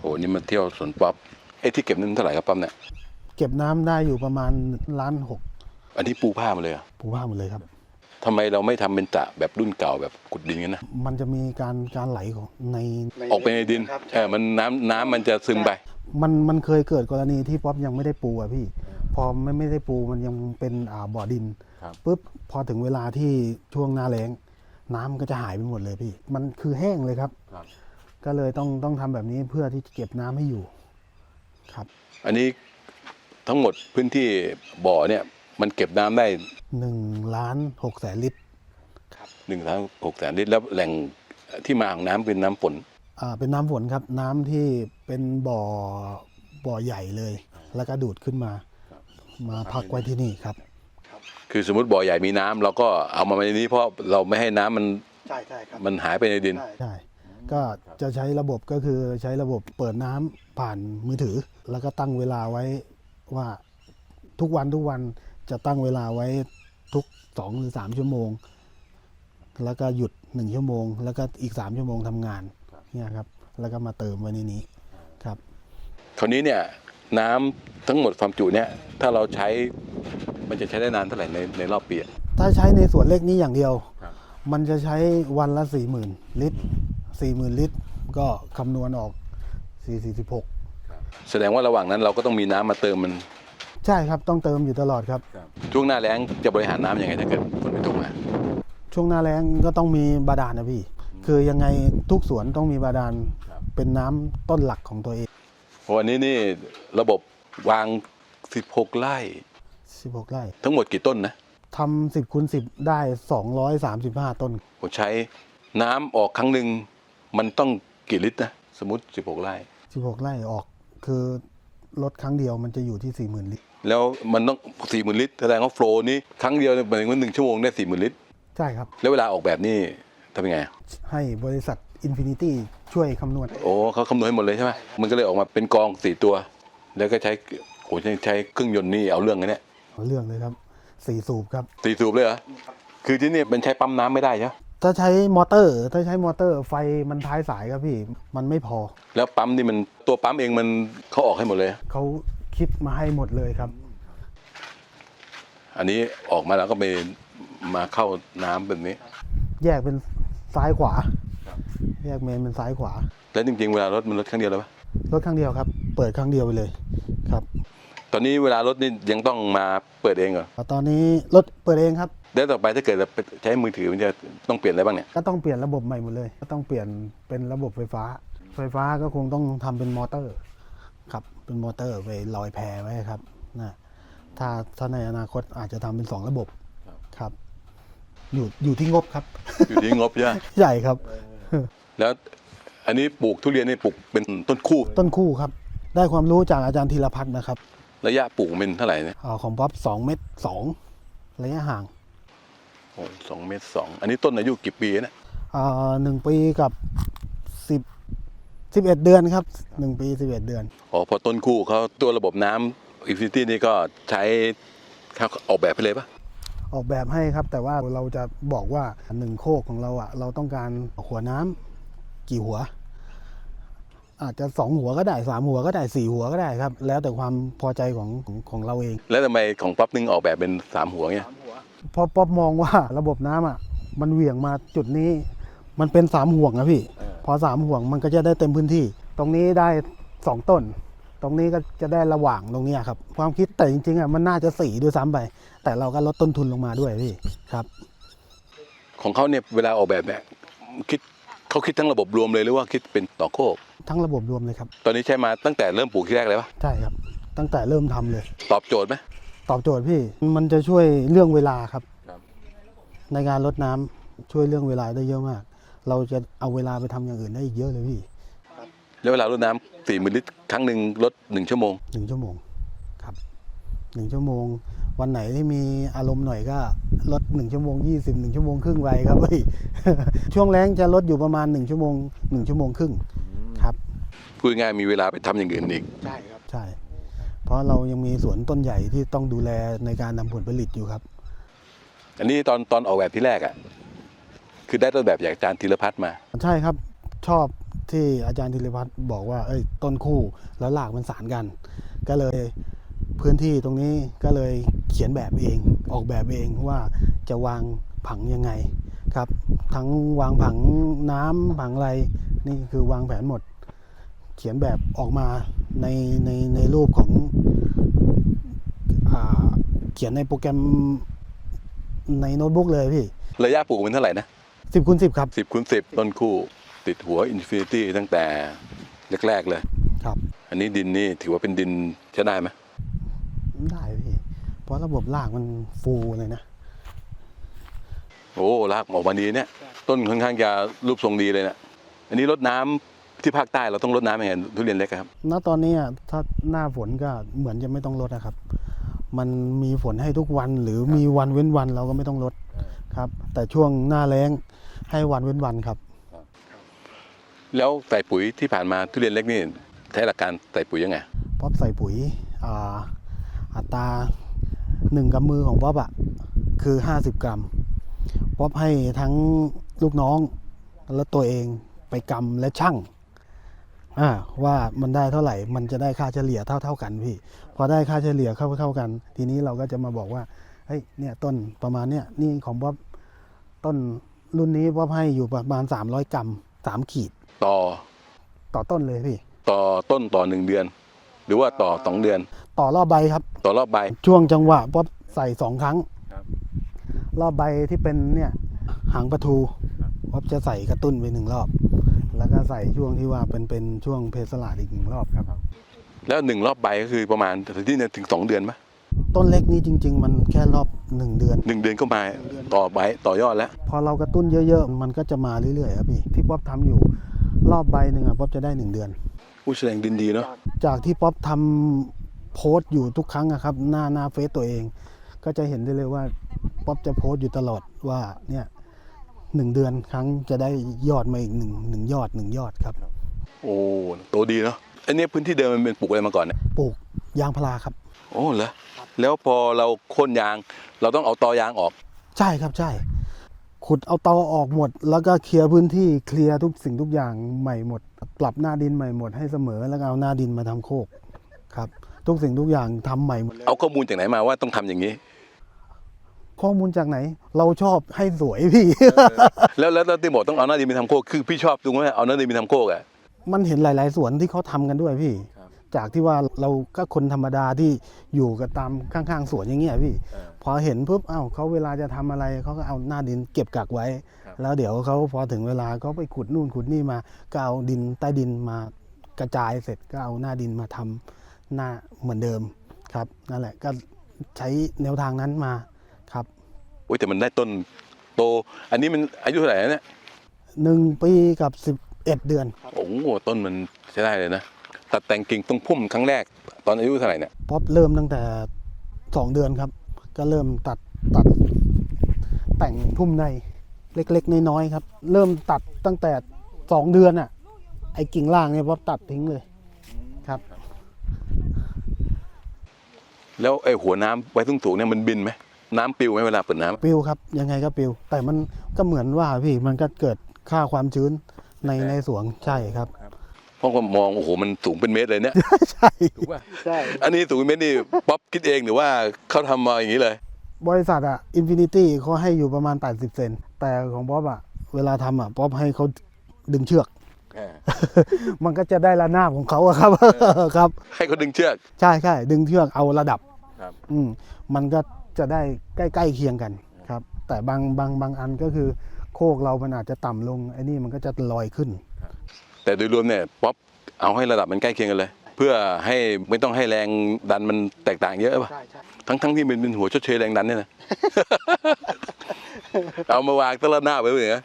โอ้นี่มาเที่ยวสวนป๊อปไอ้ที่เก็บนั่นเท่าไหร่ครับป๊อปเนี่ยเก็บน้ำได้อยู่ประมาณล้านหกอันนี้ปูผ้ามาเลยเหรอปูว่าหมดเลยครับ ทำไมเราไม่ทำเป็นตะแบบรุ่นเก่าแบบขุดดินกันนะมันจะมีการการไหลของในออกไปในดินเออมันน้ำน้ำมันจะซึมไป มันมันเคยเกิดกรณีที่ป๊อปยังไม่ได้ปูอะพี่ พอไม่ไม่ได้ปูมันยังเป็นอ่าบ่อดินครับ ปุ๊บพอถึงเวลาที่ช่วงหน้าแล้งน้ำก็จะหายไปหมดเลยพี่ มันคือแห้งเลยครับ ครับ ก็เลยต้องต้องทำแบบนี้เพื่อที่จะเก็บน้ำให้อยู่ครับ อันนี้ทั้งหมดพื้นที่บ่อเนี่ยมันเก็บน้ำได้หนึ่งล้านหกแสนลิตรหนึ่งล้านหกแสนลิตรแล้วแหล่งที่มาของน้ำเป็นน้ำฝน อ่าเป็นน้ำฝนครับน้ำที่เป็นบ่อบ่อใหญ่เลย แล้วก็ดูดขึ้นมา มาพักไว้ที่นี่ครับ คือสมมติบ่อใหญ่มีน้ำเราก็เอามาในนี้เพราะเราไม่ให้น้ำมันใช่ใช่ครับมันหายไปในดิน ใช่ ก็จะใช้ระบบก็คือใช้ระบบเปิดน้ำผ่านมือถือ แล้วก็ตั้งเวลาไว้ว่าทุกวันทุกวันจะตั้งเวลาไว้ทุกสองหรือสามชั่วโมง แล้วก็หยุดหนึ่งชั่วโมง แล้วก็อีกสามชั่วโมงทำงานเนี่ยครับ แล้วก็มาเติมไว้ในนี้ครับ คราวนี้เนี่ยน้ำทั้งหมดความจุเนี่ยถ้าเราใช้มันจะใช้ได้นานเท่าไหร่ในในรอบปีอะ ถ้าใช้ในส่วนเล็กนี้อย่างเดียว ครับ มันจะใช้วันละสี่หมื่นลิตร สี่หมื่นลิตร ก็คำนวณออกสี่สี่สิบหกแสดงว่าระหว่างนั้นเราก็ต้องมีน้ำมาเติมมัน ใช่ครับต้องเติมอยู่ตลอดครับ ช่วงหน้าแล้งจะบริหารน้ำยังไงถ้าเกิดฝนไม่ตกมา ช่วงหน้าแล้งก็ต้องมีบาดาลนะพี่ คือยังไงทุกสวนต้องมีบาดาลครับ เป็นน้ำต้นหลักของตัวเองเพราะวันนี้นี่ระบบวาง 16 ไร่ 16 ไร่ทั้งหมดกี่ต้นนะทำ10คูณ10 ได้ 235 ต้น ผมใช้น้ำออกครั้งหนึ่ง มันต้องกี่ลิตรนะสมมติ 16 ไร่16 ไร่ออกคือลดครั้งเดียวมันจะอยู่ที่ 40,000 ลิตร แล้วมันต้อง 40,000 ลิตรแสดงว่าโฟลว์นี้ครั้งเดียวเนี่ยหมายถึงว่าหนึ่งชั่วโมงได้40,000 ลิตร ใช่ครับ แล้วเวลาออกแบบนี่ทำยังไงอะให้บริษัท Infinity ช่วยคำนวณ โอ้เขาคำนวณให้หมดเลยใช่ไหมมันก็เลยออกมาเป็นกองสี่ตัว แล้วก็ใช้โอ้ใช้ใช้เครื่องยนต์นี่เอาเรื่องกันเนี่ยเอาเรื่องเลยครับ4สูบครับสี่สูบเลยเหรอคือที่นี่มันใช้ปั๊มน้ำไม่ได้ใช่ไหม ถ้าใช้มอเตอร์ ถ้าใช้มอเตอร์ ไฟมันท้ายสายครับพี่ มันไม่พอ แล้วปั๊มนี่มันตัวปั๊มเองมันเขาออกให้หมดเลย เขาคิดมาให้หมดเลยครับ อันนี้ออกมาแล้วก็ไปมาเข้าน้ำแบบนี้ แยกเป็นซ้ายขวา แยกเมนเป็นซ้ายขวา แล้วจริงๆเวลารถมันรถครั้งเดียวเลยปะรถครั้งเดียวครับ เปิดครั้งเดียวไปเลยครับ ตอนนี้เวลารถนี่ยังต้องมาเปิดเองเหรอตอนนี้รถเปิดเองครับ แล้วต่อไปถ้าเกิดเราไปใช้มือถือมันจะต้องเปลี่ยนอะไรบ้างเนี่ย ก็ต้องเปลี่ยนระบบใหม่หมดเลย ก็ต้องเปลี่ยนเป็นระบบไฟฟ้า ไฟฟ้าก็คงต้องทำเป็นมอเตอร์ครับ เป็นมอเตอร์ไปลอยแพไว้ครับนะถ้าถ้าในอนาคตอาจจะทำเป็นสองระบบครับอยู่อยู่ที่งบครับ อยู่ที่งบใช่ไหมใหญ่ครับ แล้วอันนี้ปลูกทุเรียนนี่ปลูกเป็นต้นคู่ ต้นคู่ครับ ได้ความรู้จากอาจารย์ธีรพัฒน์นะครับ ระยะปลูกเป็นเท่าไหร่เนี่ยอาของป๊อปสองเมตรสองระยะห่างโอ้สองเมตรสองอันนี้ต้นอายุกี่ปีนะอ่าหนึ่งปีกับสิบสิบเอ็ดเดือนครับหนึ่งปีสิบเอ็ดเดือนอ๋อพอต้นคู่เขาตัวระบบน้ำอินฟินิตี้นี่ก็ใช้เขาออกแบบไปเลยปะออกแบบให้ครับ แต่ว่าเราจะบอกว่าหนึ่งโคกของเราอะเราต้องการหัวน้ำกี่หัว อาจจะสองหัวก็ได้สามหัวก็ได้สี่หัวก็ได้ครับ แล้วแต่ความพอใจของของของเราเอง แล้วทำไมของป๊อปนึงออกแบบเป็นสามหัวเนี่ยเพราะป๊อบมองว่าระบบน้ำอะมันเหวี่ยงมาจุดนี้มันเป็นสามห่วงนะพี่ พอสามห่วงมันก็จะได้เต็มพื้นที่ ตรงนี้ได้สองต้น ตรงนี้ก็จะได้ระหว่างตรงเนี้ยครับ ความคิดแต่จริงๆอะมันน่าจะสี่ด้วยซ้ำไป แต่เราก็ลดต้นทุนลงมาด้วยพี่ครับ ของเขาเนี่ยเวลาออกแบบเนี่ยคิด เขาคิดทั้งระบบรวมเลยหรือว่าคิดเป็นต่อโคก ทั้งระบบรวมเลยครับ ตอนนี้ใช้มาตั้งแต่เริ่มปลูกที่แรกเลยปะใช่ครับ ตั้งแต่เริ่มทำเลย ตอบโจทย์ไหม ตอบโจทย์พี่มันจะช่วยเรื่องเวลาครับ ครับ ในการลดน้ำช่วยเรื่องเวลาได้เยอะมาก เราจะเอาเวลาไปทำอย่างอื่นได้อีกเยอะเลยพี่แล้วเวลารดน้ำสี่มิลลิตรครั้งหนึ่งลดหนึ่งชั่วโมง หนึ่งชั่วโมงครับหนึ่งชั่วโมง วันไหนที่มีอารมณ์หน่อยก็ลดหนึ่งชั่วโมงยี่สิบหนึ่งชั่วโมงครึ่งไปครับพี่ช่วงแรงจะลดอยู่ประมาณหนึ่งชั่วโมงหนึ่งชั่วโมงครึ่งครับพูดง่ายๆมีเวลาไปทำอย่างอื่นอีกใช่ครับใช่ เพราะเรายังมีสวนต้นใหญ่ที่ต้องดูแลในการนำผลผลิตอยู่ครับ อันนี้ตอนตอนออกแบบที่แรกอะคือได้ต้นแบบจากอาจารย์ธีรพัฒน์มา ใช่ครับชอบที่อาจารย์ธีรพัฒน์บอกว่าเอ้ยต้นคู่แล้วรากมันสานกัน ก็เลย พื้นที่ตรงนี้ก็เลยเขียนแบบเองออกแบบเองว่าจะวางผังยังไงครับ ทั้งวางผังน้ำผังอะไรนี่คือวางแผนหมด เขียนแบบออกมาในในในรูปของอาเขียนในโปรแกรมในโน้ตบุ๊กเลยพี่ ระยะปลูกมันเท่าไหร่นะสิบคูณสิบครับสิบคูณสิบต้นคู่ ติดหัวอินฟินิตี้ตั้งแต่แรก ๆ เลยครับ อันนี้ดินนี่ถือว่าเป็นดินใช้ได้ไหม ได้พี่ เพราะระบบรากมันฟูเลยนะ โอ้รากออกมาดีเนี่ย ต้นค่อนข้างจะรูปทรงดีเลยเนะอันนี้รดน้ำที่ภาคใต้เราต้องรดน้ำยังไงทุเรียนเล็กอะครับ ณ ตอนนี้อะถ้าหน้าฝนก็เหมือนจะไม่ต้องลดนะครับ มันมีฝนให้ทุกวันหรือมีวันเว้นวันเราก็ไม่ต้องลดครับ แต่ช่วงหน้าแล้งให้วันเว้นวันครับ แล้วใส่ปุ๋ยที่ผ่านมาทุเรียนเล็กนี่ใช้หลักการใส่ปุ๋ยยังไงป๊อบใส่ปุ๋ยอ่า อัตราหนึ่งกำมือของป๊อบอะคือ 50 กรัมป๊อบให้ทั้งลูกน้องและตัวเองไปกำและช่างอ่าว่ามันได้เท่าไหร่ มันจะได้ค่าเฉลี่ยเท่าเท่าๆกันพี่ พอได้ค่าเฉลี่ยเข้าเท่ากัน ทีนี้เราก็จะมาบอกว่า เฮ้ย เนี่ยต้นประมาณเนี้ยนี่ของป๊อบต้นรุ่นนี้ป๊อบให้อยู่ประมาณ 300 กรัมสามขีด ต่อ ต่อต้นเลยพี่ ต่อต้นต่อหนึ่งเดือน หรือว่าต่อสองเดือน ต่อรอบใบครับ ต่อรอบใบ ช่วงจังหวะป๊อบใส่สองครั้งครับ รอบใบที่เป็นเนี่ยหางประทูป๊อบจะใส่กระตุ้นไปหนึ่งรอบ แล้วก็ใส่ช่วงที่ว่าเป็นเป็นช่วงเพสลาดอีกหนึ่งรอบครับ แล้วหนึ่งรอบใบก็คือประมาณที่เนี่ยถึงสองเดือนไหมต้นเล็กนี่จริง ๆ มันแค่รอบหนึ่งเดือน หนึ่งเดือนก็มาต่อใบต่อยอดแล้ว พอเรากระตุ้นเยอะๆ มันก็จะมาเรื่อยๆครับพี่ที่ป๊อบทำอยู่รอบใบหนึ่งอะป๊อบจะได้หนึ่งเดือน ผู้แสดงดินดีเนาะจากที่ป๊อบทำ โพสต์อยู่ทุกครั้งอะครับ หน้าหน้าเฟซตัวเอง ก็จะเห็นได้เลยว่าป๊อบจะโพสต์อยู่ตลอดว่าเนี่ยหนึ่งเดือนครั้งจะได้ยอดมาอีกหนึ่งหนึ่งยอดหนึ่งยอดครับ โอ้โตดีเนาะอันนี้พื้นที่เดิมมันเป็นปลูกอะไรมาก่อนเนี่ยปลูกยางพาราครับ โอ้เหรอแล้วพอเราโค่นยาง เราต้องเอาตอยางออก ใช่ครับใช่ ขุดเอาตอออกหมด แล้วก็เคลียร์พื้นที่เคลียร์ทุกสิ่งทุกอย่างใหม่หมด ปรับหน้าดินใหม่หมดให้เสมอแล้วก็เอาหน้าดินมาทำโคกครับ ทุกสิ่งทุกอย่างทำใหม่หมดเลยเอาข้อมูลจากไหนมาว่าต้องทำอย่างนี้ ข้อมูลจากไหน เราชอบให้สวยพี่แล้วแล้วแล้วที่บอกต้องเอาหน้าดินไปทำโคกคือพี่ชอบตรงว่าเอาหน้าดินไปทำโคกอะมันเห็นหลาย ๆสวนที่เขาทำกันด้วยพี่ครับจากที่ว่าเราก็คนธรรมดาที่อยู่กับตามข้างๆสวนอย่างเงี้ยพี่ พอเห็นปุ๊บเอ้าเขาเวลาจะทำอะไรเขาก็เอาหน้าดินเก็บกักไว้ครับแล้วเดี๋ยวเขาพอถึงเวลาเขาไปขุดนู่นขุดนี่มาก็เอาดินใต้ดินมากระจายเสร็จก็เอาหน้าดินมาทำ หน้าเหมือนเดิมครับนั่นแหละก็ใช้แนวทางนั้นมาครับโอ้ยแต่มันได้ต้นโต อันนี้มันอายุเท่าไหร่แล้วเนี่ยหนึ่งปีกับสิบเอ็ดเดือน โอ้โหต้นมันใช้ได้เลยนะ ตัดแต่งกิ่งตรงพุ่มครั้งแรกตอนอายุเท่าไหร่เนี่ยป๊อปเริ่มตั้งแต่สองเดือนครับ ก็เริ่มตัดตัดแต่งพุ่มในเล็กๆ น้อยๆครับ เริ่มตัดตั้งแต่สองเดือนอะไอ้กิ่งล่างเนี่ยป๊อปตัดทิ้งเลยครับ แล้วไอ้หัวน้ำไว้สูงๆเนี่ยมันบินไหมน้ำปิวไหมเวลาเปิดน้ำปิวครับ ยังไงก็ปิว แต่มันก็เหมือนว่าพี่มันก็เกิดค่าความชื้นในในสวนใช่ครับเพราะว่ามองโอ้โหมันสูงเป็นเมตรเลยเนี่ยใช่ถูกป่ะใช่อันนี้สูงเป็นเมตรนี่ป๊อปคิดเองหรือว่าเขาทำมาอย่างนี้เลย บริษัทอะอินฟินิตี้เขาให้อยู่ประมาณ 80 เซนแต่ของป๊อปอะเวลาทำอะป๊อปให้เขาดึงเชือกมันก็จะได้ระนาบของเขาอะครับครับ ให้เขาดึงเชือก ใช่ใช่ดึงเชือกเอาระดับ ครับอืมมันก็จะได้ใกล้ๆเคียงกันครับ แต่บางบางบางอันก็คือ โคกเรามันอาจจะต่ำลงไอ้นี่มันก็จะลอยขึ้น แต่โดยรวมเนี่ยป๊อปเอาให้ระดับมันใกล้เคียงกันเลย เพื่อให้ไม่ต้องให้แรงดันมันแตกต่างเยอะป่ะใช่ใช่ทั้งทั้งที่มันเป็นหัวชดเชยแรงดันเนี่ยนะ เอามาวางตะละหน้าไปเลยนะ